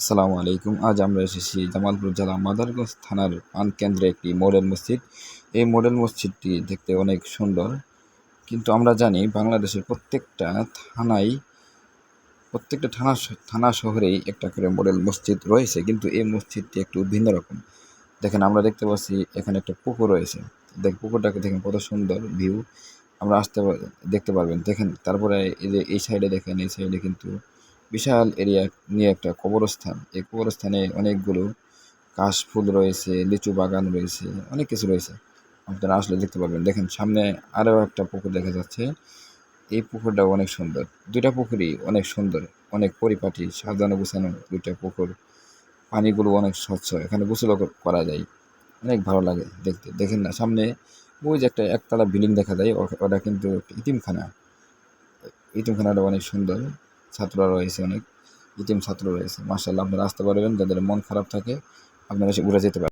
আসসালামু আলাইকুম। আজ আমরা এসেছি জামালপুর জেলা মাদারগঞ্জ থানার পানকেন্দ্রে একটি মডেল মসজিদ। এই মডেল মসজিদটি দেখতে অনেক সুন্দর। কিন্তু আমরা জানি বাংলাদেশের প্রত্যেকটা থানায় প্রত্যেকটা থানা থানা শহরেই একটা করে মডেল মসজিদ রয়েছে। কিন্তু এই মসজিদটি একটু ভিন্ন রকম। দেখেন, আমরা দেখতে পাচ্ছি এখানে একটা পুকুর রয়েছে। দেখ, পুকুরটাকে দেখেন কত সুন্দর ভিউ। আমরা আসতে দেখতে পারবেন। দেখেন, তারপরে এই যে এই সাইডে দেখেন, এই সাইডে কিন্তু বিশাল এরিয়া নিয়ে একটা কবরস্থান। এই কবরস্থানে অনেকগুলো কাশ ফুল রয়েছে, লিচু বাগান রয়েছে, অনেক কিছু রয়েছে। আপনারা আসলে দেখতে পারবেন। দেখেন, সামনে আরও একটা পুকুর দেখা যাচ্ছে। এই পুকুরটাও অনেক সুন্দর। দুইটা পুকুরই অনেক সুন্দর, অনেক পরিপাটি, সাজানো গুছানো দুইটা পুকুর। পানিগুলো অনেক স্বচ্ছ, এখানে গোসলও করা যায়। অনেক ভালো লাগে দেখতে। দেখেন না, সামনে ওই যে একটা একতলা বিল্ডিং দেখা যায় ওটা কিন্তু ইতিমখানা। ইতিমখানাটা অনেক সুন্দর। ছাত্ররা রয়েছে, অনেক। ইতিম ছাত্র রয়েছে। মার্শাল্লাহ আপনারা আসতে পারবেন। যাদের মন খারাপ থাকে, আপনারা ঘুরে যেতে পারেন